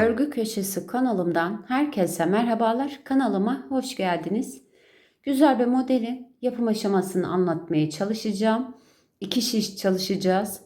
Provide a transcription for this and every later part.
Örgü Köşesi kanalımdan herkese merhabalar. Kanalıma hoş geldiniz. Güzel bir modelin yapım aşamasını anlatmaya çalışacağım. İki şiş çalışacağız.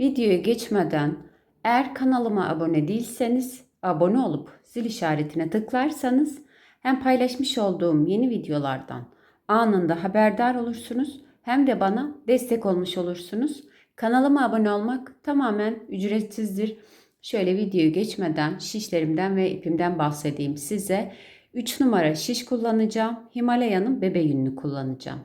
Videoya geçmeden eğer kanalıma abone değilseniz abone olup zil işaretine tıklarsanız hem paylaşmış olduğum yeni videolardan anında haberdar olursunuz hem de bana destek olmuş olursunuz. Kanalıma abone olmak tamamen ücretsizdir. Şöyle videoyu geçmeden şişlerimden ve ipimden bahsedeyim size. 3 numara şiş kullanacağım. Himalaya'nın bebe yününü kullanacağım.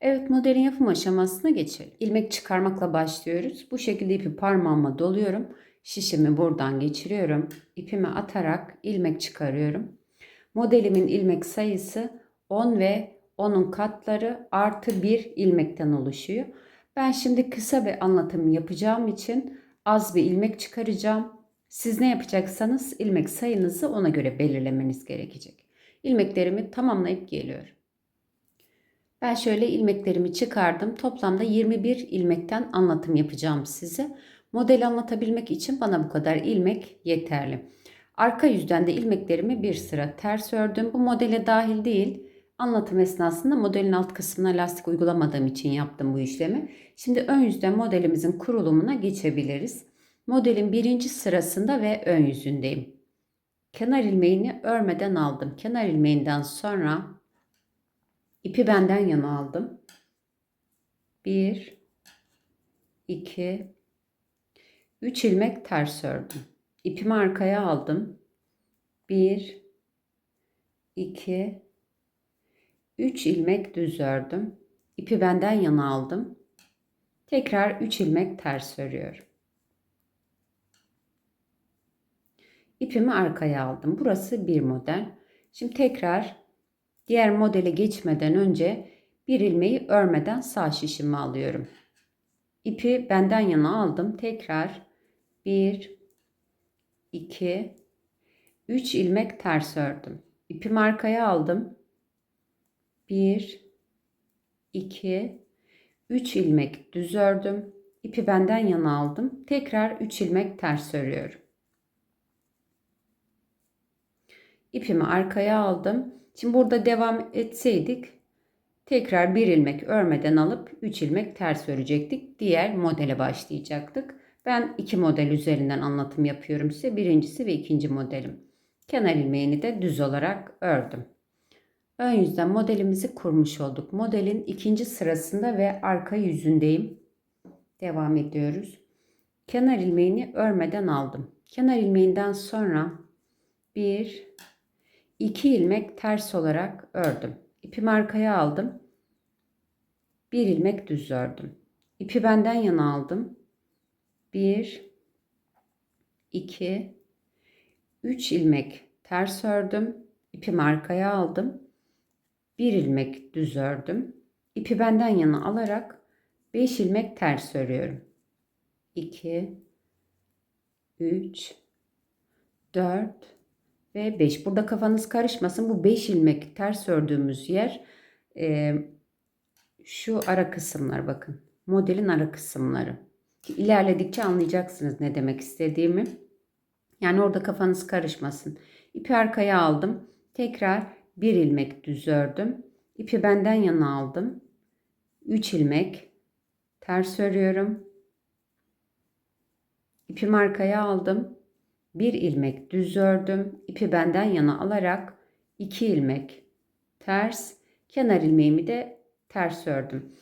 Evet modelin yapım aşamasına geçelim. İlmek çıkarmakla başlıyoruz. Bu şekilde ipi parmağıma doluyorum. Şişimi buradan geçiriyorum. İpimi atarak ilmek çıkarıyorum. Modelimin ilmek sayısı 10 ve 10'un katları artı 1 ilmekten oluşuyor. Ben şimdi kısa bir anlatım yapacağım için az bir ilmek çıkaracağım. Siz ne yapacaksanız ilmek sayınızı ona göre belirlemeniz gerekecek. İlmeklerimi tamamlayıp geliyorum. Ben şöyle ilmeklerimi çıkardım. Toplamda 21 ilmekten anlatım yapacağım size. Model anlatabilmek için bana bu kadar ilmek yeterli. Arka yüzden de ilmeklerimi bir sıra ters ördüm. Bu modele dahil değil. Anlatım esnasında modelin alt kısmına lastik uygulamadığım için yaptım bu işlemi. Şimdi ön yüzden modelimizin kurulumuna geçebiliriz. Modelin birinci sırasında ve ön yüzündeyim. Kenar ilmeğini örmeden aldım. Kenar ilmeğinden sonra ipi benden yana aldım. 1 2 3 ilmek ters ördüm. İpimi arkaya aldım. 1 2 3 ilmek düz ördüm. İpi benden yana aldım. Tekrar 3 ilmek ters örüyorum. İpimi arkaya aldım. Burası bir model. Şimdi tekrar diğer modele geçmeden önce bir ilmeği örmeden sağ şişimi alıyorum. İpi benden yana aldım. Tekrar 1 2 3 ilmek ters ördüm. İpimi arkaya aldım. 1 2 3 ilmek düz ördüm. İpi benden yana aldım. Tekrar 3 ilmek ters örüyorum. İpimi arkaya aldım. Şimdi burada devam etseydik tekrar bir ilmek örmeden alıp 3 ilmek ters örecektik. Diğer modele başlayacaktık. Ben iki model üzerinden anlatım yapıyorum size. Birincisi ve ikinci modelim. Kenar ilmeğini de düz olarak ördüm. Ön yüzden modelimizi kurmuş olduk. Modelin ikinci sırasında ve arka yüzündeyim. Devam ediyoruz. Kenar ilmeğini örmeden aldım. Kenar ilmeğinden sonra bir, iki ilmek ters olarak ördüm. İpimi arkaya aldım. Bir ilmek düz ördüm. İpi benden yana aldım. Bir, iki, üç ilmek ters ördüm. İpimi arkaya aldım bir ilmek düz ördüm. İpi benden yana alarak 5 ilmek ters örüyorum. 2 3 4 ve 5. Burada kafanız karışmasın. Bu 5 ilmek ters ördüğümüz yer e, şu ara kısımlar bakın. Modelin ara kısımları. İlerledikçe anlayacaksınız ne demek istediğimi. Yani orada kafanız karışmasın. İpi arkaya aldım. Tekrar bir ilmek düz ördüm. İpi benden yana aldım. 3 ilmek ters örüyorum. İpimi arkaya aldım. Bir ilmek düz ördüm. İpi benden yana alarak 2 ilmek ters, kenar ilmeğimi de ters ördüm.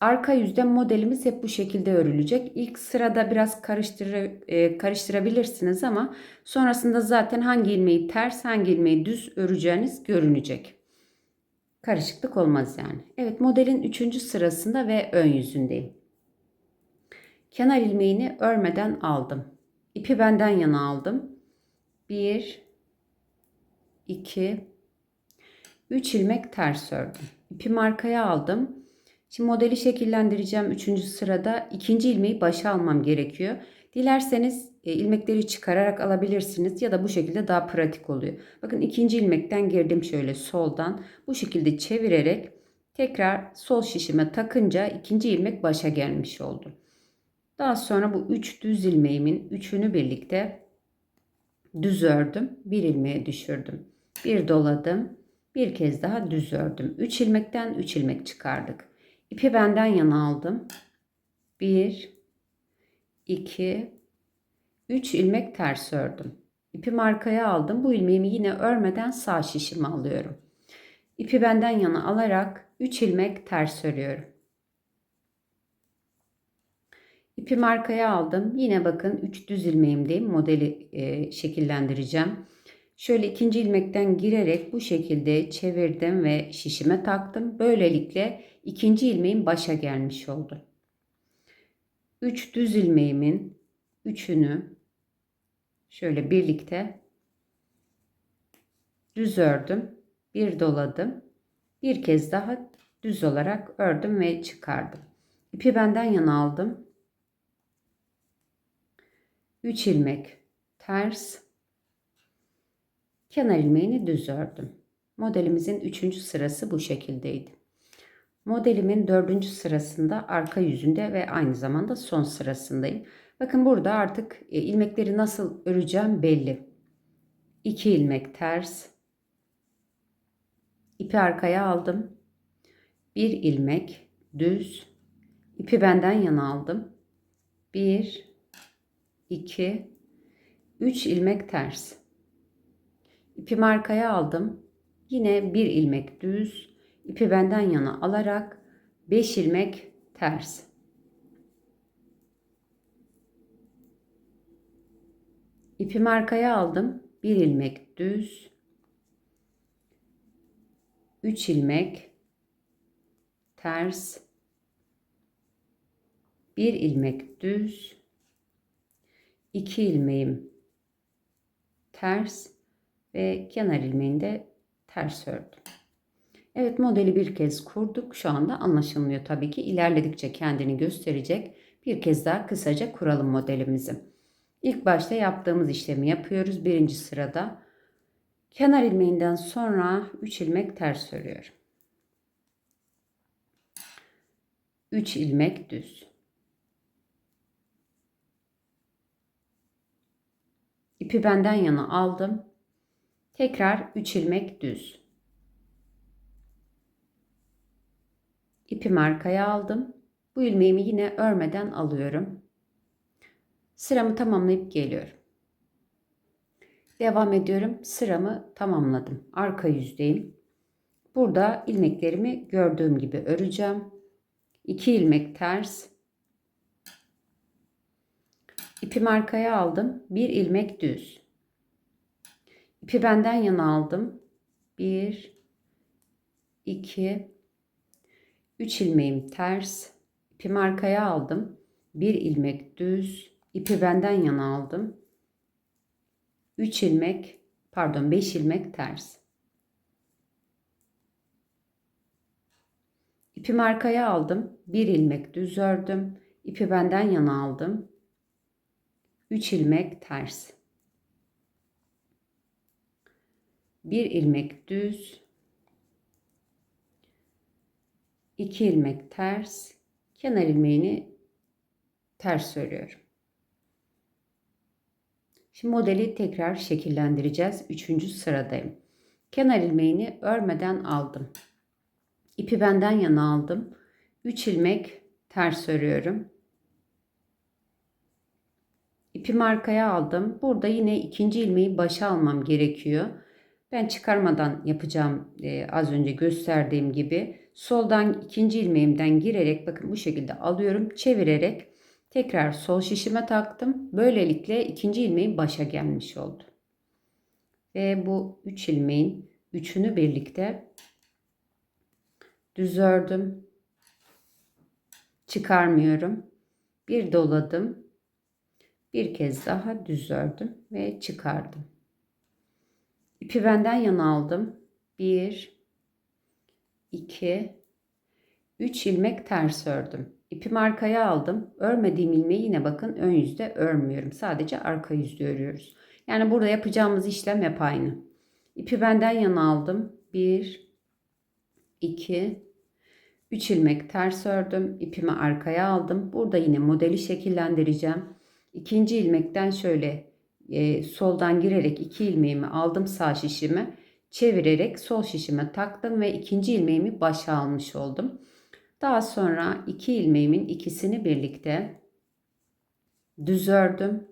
Arka yüzde modelimiz hep bu şekilde örülecek. İlk sırada biraz karıştır, e, karıştırabilirsiniz ama sonrasında zaten hangi ilmeği ters hangi ilmeği düz öreceğiniz görünecek. Karışıklık olmaz yani. Evet modelin 3. sırasında ve ön yüzündeyim. Kenar ilmeğini örmeden aldım. İpi benden yana aldım. 1 2 3 ilmek ters ördüm. İpimi arkaya aldım. Şimdi modeli şekillendireceğim. Üçüncü sırada ikinci ilmeği başa almam gerekiyor. Dilerseniz e, ilmekleri çıkararak alabilirsiniz ya da bu şekilde daha pratik oluyor. Bakın ikinci ilmekten girdim şöyle soldan. Bu şekilde çevirerek tekrar sol şişime takınca ikinci ilmek başa gelmiş oldu. Daha sonra bu üç düz ilmeğimin üçünü birlikte düz ördüm. Bir ilmeğe düşürdüm. Bir doladım. Bir kez daha düz ördüm. 3 ilmekten 3 ilmek çıkardık. İpi benden yana aldım. 1 2 3 ilmek ters ördüm. İpi arkaya aldım. Bu ilmeğimi yine örmeden sağ şişime alıyorum. İpi benden yana alarak 3 ilmek ters örüyorum. İpi arkaya aldım. Yine bakın 3 düz ilmeğimdeyim. Modeli e, şekillendireceğim. Şöyle ikinci ilmekten girerek bu şekilde çevirdim ve şişime taktım. Böylelikle ikinci ilmeğim başa gelmiş oldu. 3 düz ilmeğimin üçünü şöyle birlikte düz ördüm. Bir doladım. Bir kez daha düz olarak ördüm ve çıkardım. İpi benden yana aldım. 3 ilmek ters kenar ilmeğini düz ördüm. Modelimizin 3. sırası bu şekildeydi. Modelimin 4. sırasında arka yüzünde ve aynı zamanda son sırasındayım. Bakın burada artık e, ilmekleri nasıl öreceğim belli. 2 ilmek ters. ipi arkaya aldım. 1 ilmek düz. ipi benden yana aldım. 1 2 3 ilmek ters. İpimi arkaya aldım. Yine bir ilmek düz. ipi benden yana alarak 5 ilmek ters. İpimi arkaya aldım. Bir ilmek düz. 3 ilmek ters. Bir ilmek düz. 2 ilmeğim ters ve kenar ilmeğini de ters ördüm. Evet modeli bir kez kurduk. Şu anda anlaşılmıyor tabii ki. İlerledikçe kendini gösterecek. Bir kez daha kısaca kuralım modelimizi. İlk başta yaptığımız işlemi yapıyoruz. Birinci sırada kenar ilmeğinden sonra 3 ilmek ters örüyorum. 3 ilmek düz. İpi benden yana aldım. Tekrar 3 ilmek düz. İpimi arkaya aldım. Bu ilmeğimi yine örmeden alıyorum. Sıramı tamamlayıp geliyorum. Devam ediyorum. Sıramı tamamladım. Arka yüzdeyim. Burada ilmeklerimi gördüğüm gibi öreceğim. 2 ilmek ters. İpimi arkaya aldım. Bir ilmek düz. İpi benden yana aldım. Bir, iki, üç ilmeğim ters. İpimi arkaya aldım. Bir ilmek düz. İpi benden yana aldım. Üç ilmek, pardon beş ilmek ters. İpimi arkaya aldım. Bir ilmek düz ördüm. İpi benden yana aldım. 3 ilmek ters. 1 ilmek düz. 2 ilmek ters. Kenar ilmeğini ters örüyorum. Şimdi modeli tekrar şekillendireceğiz. Üçüncü sıradayım. Kenar ilmeğini örmeden aldım. İpi benden yana aldım. 3 ilmek ters örüyorum. İpimi arkaya aldım. Burada yine ikinci ilmeği başa almam gerekiyor. Ben çıkarmadan yapacağım e, az önce gösterdiğim gibi. Soldan ikinci ilmeğimden girerek bakın bu şekilde alıyorum. Çevirerek tekrar sol şişime taktım. Böylelikle ikinci ilmeğim başa gelmiş oldu. Ve bu üç ilmeğin üçünü birlikte düz ördüm. Çıkarmıyorum. Bir doladım bir kez daha düz ördüm ve çıkardım. İpi benden yana aldım. 1 2 3 ilmek ters ördüm. İpimi arkaya aldım. Örmediğim ilmeği yine bakın ön yüzde örmüyorum. Sadece arka yüzde örüyoruz. Yani burada yapacağımız işlem hep aynı. İpi benden yana aldım. 1 2 3 ilmek ters ördüm. İpimi arkaya aldım. Burada yine modeli şekillendireceğim. İkinci ilmekten şöyle e, soldan girerek iki ilmeğimi aldım sağ şişime çevirerek sol şişime taktım ve ikinci ilmeğimi başa almış oldum. Daha sonra iki ilmeğimin ikisini birlikte düz ördüm,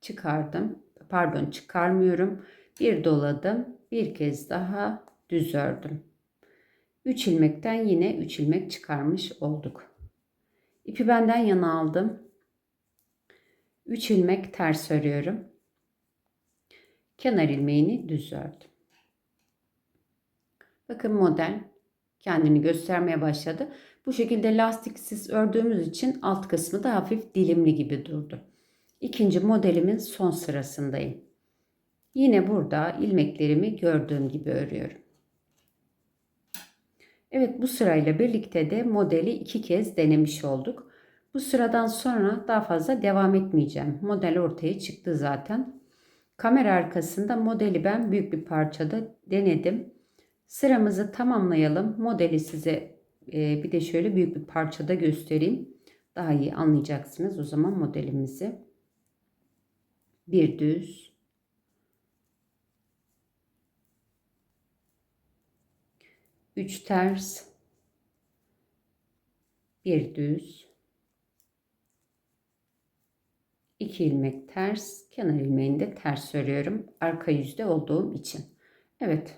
çıkardım. Pardon, çıkarmıyorum. Bir doladım, bir kez daha düz ördüm. 3 ilmekten yine 3 ilmek çıkarmış olduk. İpi benden yana aldım. 3 ilmek ters örüyorum. Kenar ilmeğini düz ördüm. Bakın model kendini göstermeye başladı. Bu şekilde lastiksiz ördüğümüz için alt kısmı da hafif dilimli gibi durdu. İkinci modelimin son sırasındayım. Yine burada ilmeklerimi gördüğüm gibi örüyorum. Evet bu sırayla birlikte de modeli iki kez denemiş olduk. Bu sıradan sonra daha fazla devam etmeyeceğim. Model ortaya çıktı zaten. Kamera arkasında modeli ben büyük bir parçada denedim. Sıramızı tamamlayalım. Modeli size e, bir de şöyle büyük bir parçada göstereyim. Daha iyi anlayacaksınız o zaman modelimizi. Bir düz. Üç ters. Bir düz. 2 ilmek ters, kenar ilmeğini de ters örüyorum. Arka yüzde olduğum için. Evet,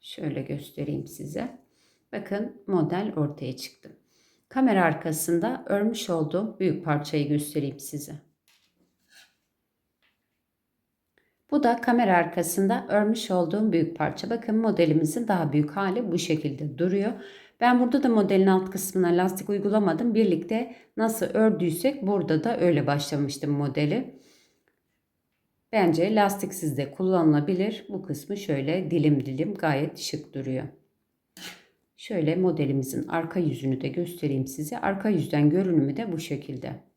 şöyle göstereyim size. Bakın model ortaya çıktı. Kamera arkasında örmüş olduğum büyük parçayı göstereyim size. Bu da kamera arkasında örmüş olduğum büyük parça. Bakın modelimizin daha büyük hali bu şekilde duruyor. Ben burada da modelin alt kısmına lastik uygulamadım. Birlikte nasıl ördüysek burada da öyle başlamıştım modeli. Bence lastiksiz de kullanılabilir. Bu kısmı şöyle dilim dilim gayet şık duruyor. Şöyle modelimizin arka yüzünü de göstereyim size. Arka yüzden görünümü de bu şekilde.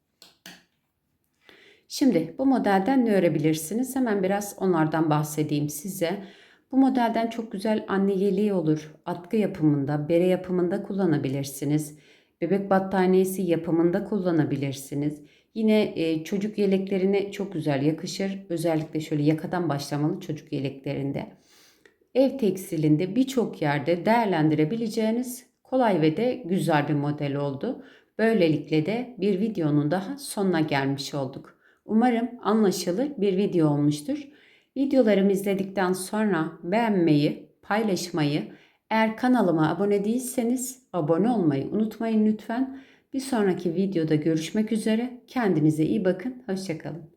Şimdi bu modelden ne örebilirsiniz? Hemen biraz onlardan bahsedeyim size. Bu modelden çok güzel anne yeleği olur. Atkı yapımında, bere yapımında kullanabilirsiniz. Bebek battaniyesi yapımında kullanabilirsiniz. Yine e, çocuk yeleklerine çok güzel yakışır. Özellikle şöyle yakadan başlamalı çocuk yeleklerinde. Ev tekstilinde birçok yerde değerlendirebileceğiniz kolay ve de güzel bir model oldu. Böylelikle de bir videonun daha sonuna gelmiş olduk. Umarım anlaşılır bir video olmuştur. Videolarımı izledikten sonra beğenmeyi, paylaşmayı, eğer kanalıma abone değilseniz abone olmayı unutmayın lütfen. Bir sonraki videoda görüşmek üzere. Kendinize iyi bakın. Hoşçakalın.